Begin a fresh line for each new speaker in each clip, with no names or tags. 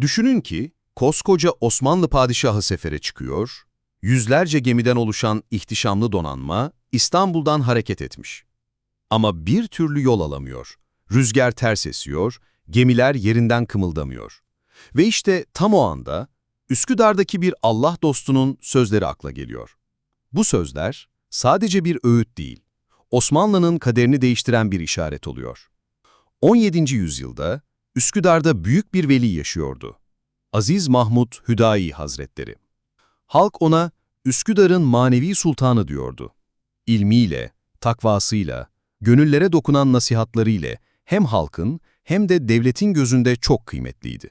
Düşünün ki koskoca Osmanlı padişahı sefere çıkıyor, yüzlerce gemiden oluşan ihtişamlı donanma İstanbul'dan hareket etmiş. Ama bir türlü yol alamıyor. Rüzgar ters esiyor, gemiler yerinden kımıldamıyor. Ve işte tam o anda Üsküdar'daki bir Allah dostunun sözleri akla geliyor. Bu sözler sadece bir öğüt değil, Osmanlı'nın kaderini değiştiren bir işaret oluyor. 17. yüzyılda Üsküdar'da büyük bir veli yaşıyordu. Aziz Mahmud Hüdayi Hazretleri. Halk ona Üsküdar'ın manevi sultanı diyordu. İlmiyle, takvasıyla, gönüllere dokunan nasihatlarıyla hem halkın hem de devletin gözünde çok kıymetliydi.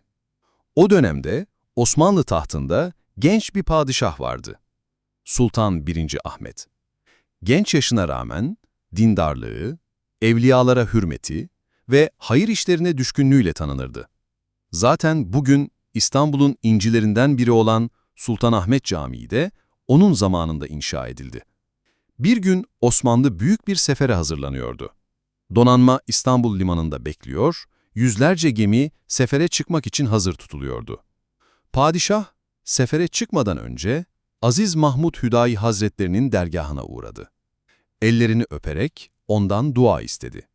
O dönemde Osmanlı tahtında genç bir padişah vardı. Sultan 1. Ahmet. Genç yaşına rağmen dindarlığı, evliyalara hürmeti ve hayır işlerine düşkünlüğüyle tanınırdı. Zaten bugün İstanbul'un incilerinden biri olan Sultanahmet Camii de onun zamanında inşa edildi. Bir gün Osmanlı büyük bir sefere hazırlanıyordu. Donanma İstanbul limanında bekliyor, yüzlerce gemi sefere çıkmak için hazır tutuluyordu. Padişah, sefere çıkmadan önce Aziz Mahmud Hüdayi Hazretlerinin dergahına uğradı. Ellerini öperek ondan dua istedi.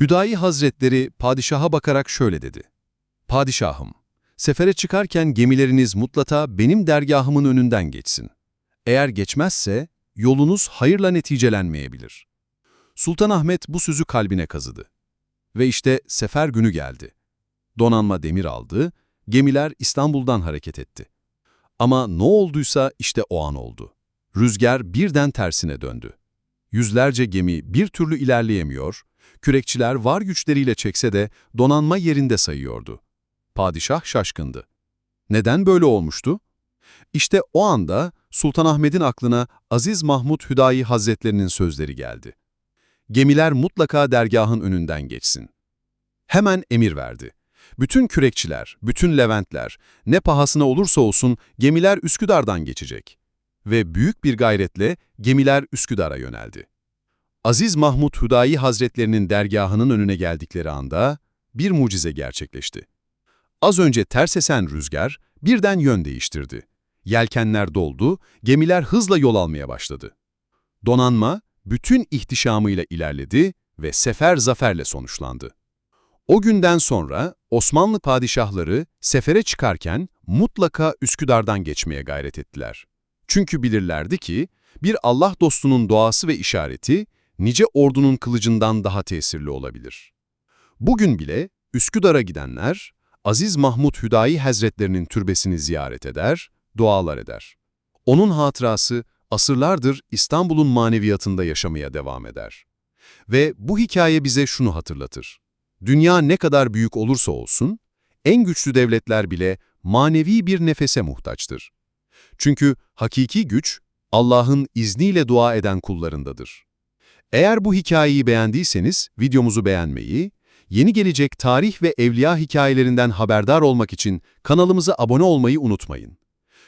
Hüdayi Hazretleri padişaha bakarak şöyle dedi. Padişahım, sefere çıkarken gemileriniz mutlaka benim dergahımın önünden geçsin. Eğer geçmezse yolunuz hayırla neticelenmeyebilir. Sultanahmet bu sözü kalbine kazıdı. Ve işte sefer günü geldi. Donanma demir aldı, gemiler İstanbul'dan hareket etti. Ama ne olduysa işte o an oldu. Rüzgar birden tersine döndü. Yüzlerce gemi bir türlü ilerleyemiyor, kürekçiler var güçleriyle çekse de donanma yerinde sayıyordu. Padişah şaşkındı. Neden böyle olmuştu? İşte o anda Sultanahmet'in aklına Aziz Mahmud Hüdayi Hazretlerinin sözleri geldi. Gemiler mutlaka dergahın önünden geçsin. Hemen emir verdi. Bütün kürekçiler, bütün Leventler, ne pahasına olursa olsun gemiler Üsküdar'dan geçecek. Ve büyük bir gayretle gemiler Üsküdar'a yöneldi. Aziz Mahmud Hüdayi Hazretlerinin dergahının önüne geldikleri anda bir mucize gerçekleşti. Az önce ters esen rüzgar birden yön değiştirdi. Yelkenler doldu, gemiler hızla yol almaya başladı. Donanma bütün ihtişamıyla ilerledi ve sefer zaferle sonuçlandı. O günden sonra Osmanlı padişahları sefere çıkarken mutlaka Üsküdar'dan geçmeye gayret ettiler. Çünkü bilirlerdi ki bir Allah dostunun doğası ve işareti nice ordunun kılıcından daha tesirli olabilir. Bugün bile Üsküdar'a gidenler Aziz Mahmud Hüdayi Hazretlerinin türbesini ziyaret eder, dualar eder. Onun hatırası asırlardır İstanbul'un maneviyatında yaşamaya devam eder. Ve bu hikaye bize şunu hatırlatır. Dünya ne kadar büyük olursa olsun, en güçlü devletler bile manevi bir nefese muhtaçtır. Çünkü hakiki güç, Allah'ın izniyle dua eden kullarındadır. Eğer bu hikayeyi beğendiyseniz videomuzu beğenmeyi, yeni gelecek tarih ve evliya hikayelerinden haberdar olmak için kanalımıza abone olmayı unutmayın.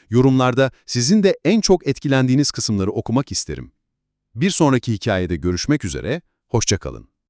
Yorumlarda sizin de en çok etkilendiğiniz kısımları okumak isterim. Bir sonraki hikayede görüşmek üzere, hoşçakalın.